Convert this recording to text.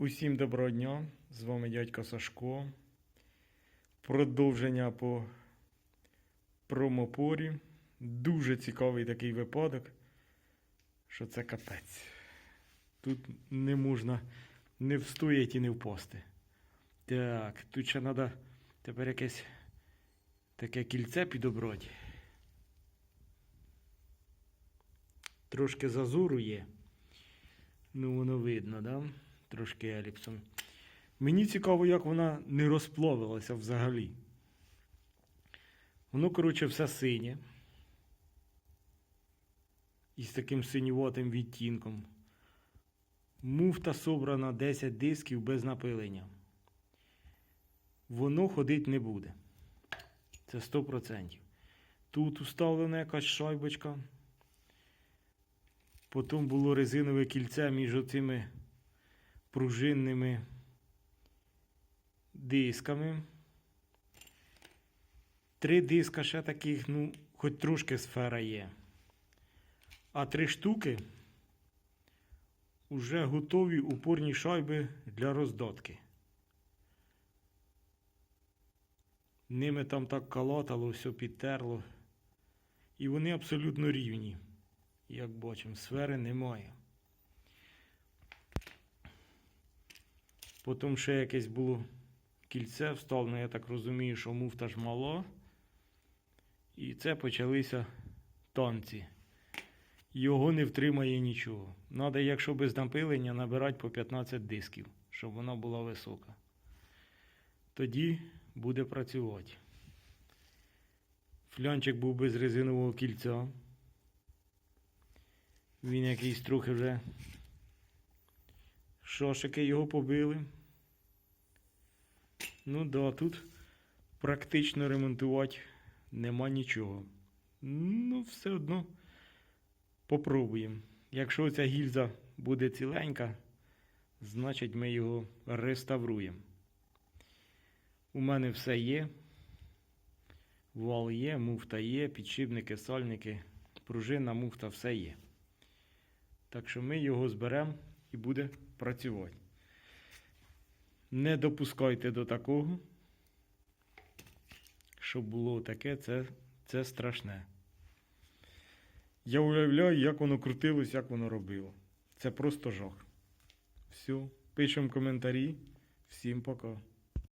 Усім доброго дня! З вами дядько Сашко. Продовження по промопорі. Дуже цікавий такий випадок, що це капець. Тут не можна не встояти і не впасти. Так, тут ще треба тепер якесь таке кільце підобрати. Трошки зазору є. Ну, воно видно, да? Трошки еліпсом. Мені цікаво, як вона не розплавилася взагалі. Воно, коротше, все синє. Із таким синюватим відтінком. Муфта собрана 10 дисків без напилення. Воно ходить не буде. Це 100%. Тут уставлена якась шайбочка. Потім було резинове кільце між оцими пружинними дисками. Три диска ще таких, ну, хоч трошки сфера є. А три штуки вже готові упорні шайби для роздатки. Ними там так калатало, все підтерло. І вони абсолютно рівні. Як бачимо, сфери немає. Потім ще якесь було кільце вставлено, я так розумію, що муфта ж мала. І це почалися танці. Його не втримає нічого. Надо, якщо без напилення, набирати по 15 дисків, щоб вона була висока. Тоді буде працювати. Флянчик був без резинового кільця. Він якийсь трохи вже шошики його побили. Ну да, тут практично ремонтувати нема нічого. Ну, все одно попробуємо. Якщо ця гільза буде ціленька, значить ми його реставруємо. У мене все є. Вал є, муфта є, підшипники, сальники, пружина, муфта, все є. Так що ми його зберемо і буде працювати. Не допускайте до такого, щоб було таке, це, це страшне. Я уявляю, як воно крутилось, як воно робило. Це просто жах. Все, пишемо коментарі. Всім пока.